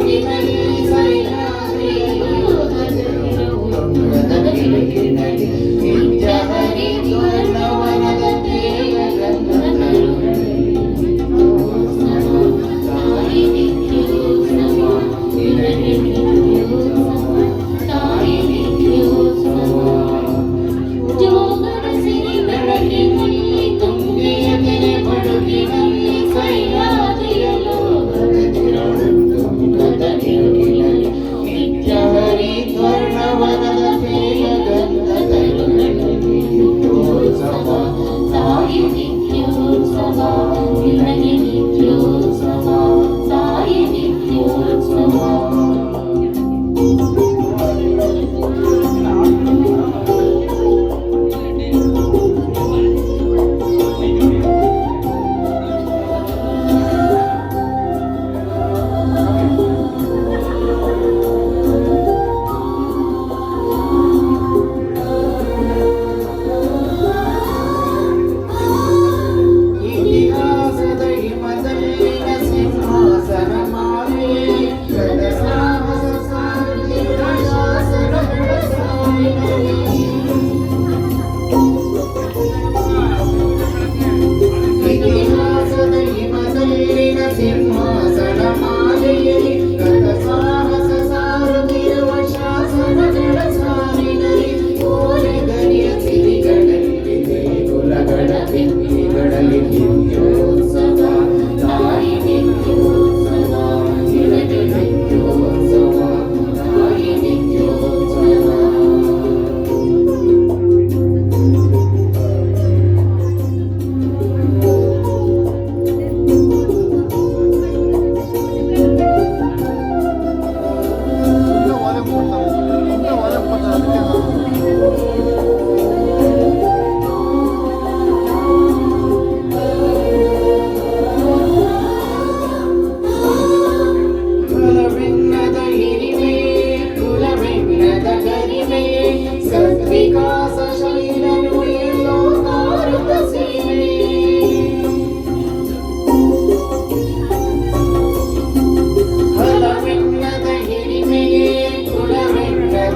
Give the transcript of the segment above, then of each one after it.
জীবন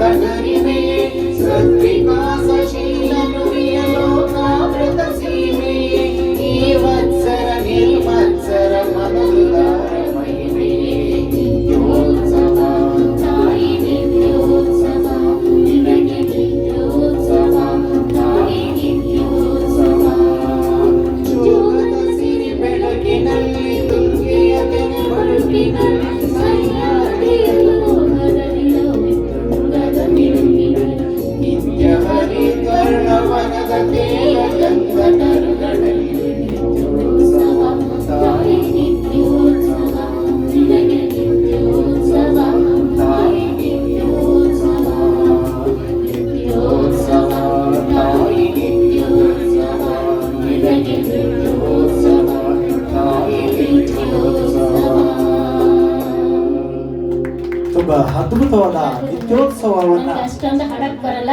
धनरिमे सत्रिकास ತುಂಬಾ ಅದ್ಭುತವಾದ ನಿತ್ಯೋತ್ಸವವನ್ನ ಅಷ್ಟೊಂದು ಹಾಡಕ್ ಬರಲ್ಲ.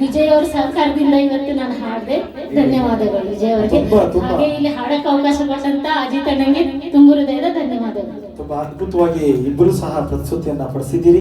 ವಿಜಯ್ ಅವ್ರ ಸಹಕಾರದಿಂದ ಇವತ್ತು ನಾನು ಹಾಡಿದೆ. ಧನ್ಯವಾದಗಳು ವಿಜಯ್ ಅವರಿಗೆ. ಹಾಗೆ ಇಲ್ಲಿ ಹಾಡಕ್ ಅವಕಾಶ ಕೊಟ್ಟಂತ ಅಜಿತ್ ಅಣ್ಣಂಗೆ ತುಂಬು ಹೃದಯದ ಧನ್ಯವಾದಗಳು. ತುಂಬಾ ಅದ್ಭುತವಾಗಿ ಇಬ್ಬರು ಸಹ ಪ್ರಸ್ತುತಿಯನ್ನ ಪಡಿಸಿದ್ದೀರಿ.